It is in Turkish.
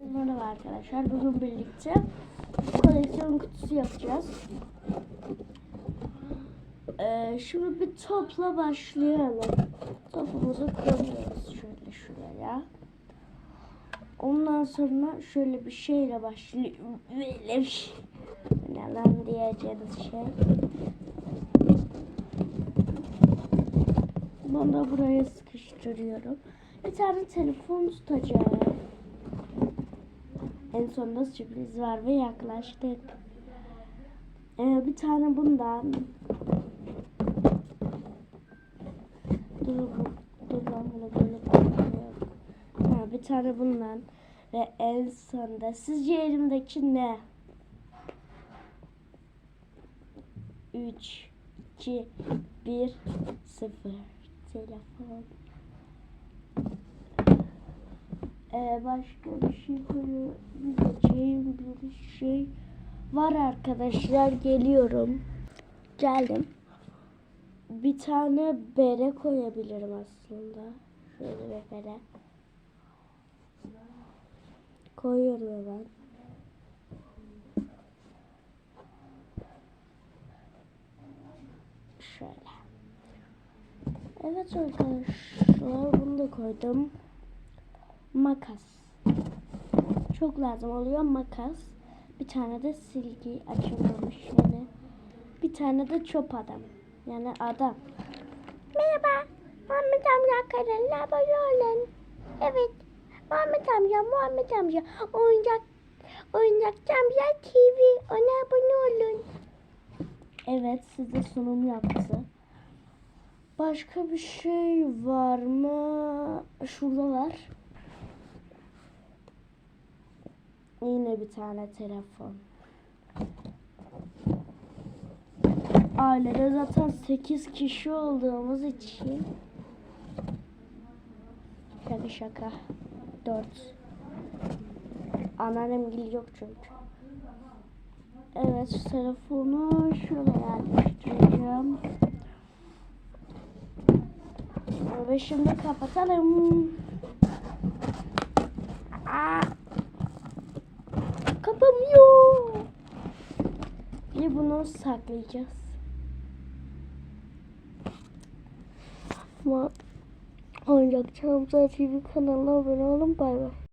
Merhaba arkadaşlar. Bugün birlikte koleksiyon kutusu yapacağız. Ee, şimdi bir topla başlayalım. Topumuzu koyuyoruz şöyle şuraya. Ondan sonra şöyle bir şeyle başlayalım. Böyle bir. Ne lan diyeceğiniz şey. Bunu da buraya sıkıştırıyorum. Bir tane telefon tutacağım. En sonunda sürpriz var ve yaklaştık. Ee, bir tane bundan. Dur, dur lan bunu böyle. Ha, bir tane bundan. Ve en sonunda sizce elimdeki ne? 3 2 1 0 Telefon. Ee, başka bir şey böyle bileceğim bir şey var arkadaşlar geliyorum. Geldim. Bir tane bere koyabilirim aslında. Şöyle bir bere. Koyuyorum hemen. Şöyle. Evet arkadaşlar bunu da koydum. Makas. Çok lazım oluyor makas. Bir tane de silgi açılmamış yani. Bir tane de çöp adam. Yani adam. Merhaba. Muhammed amca kanalına abone olun. Evet. Muhammed amca, Muhammed amca. Oyuncak, oyuncakçı amca TV. Ona abone olun. Evet size sunum yaptı. Başka bir şey var mı? Şurada var. Yine bir tane telefon. Ailede zaten 8 kişi olduğumuz için şaka şaka 4 Anneannem gil yok çünkü. Evet telefonu şöyle yerleştireceğim. Ve şimdi kapatalım. Bir bunu saklayacağız. Ama Oyuncak Çağımıza TV kanalına abone olun. Bay bay.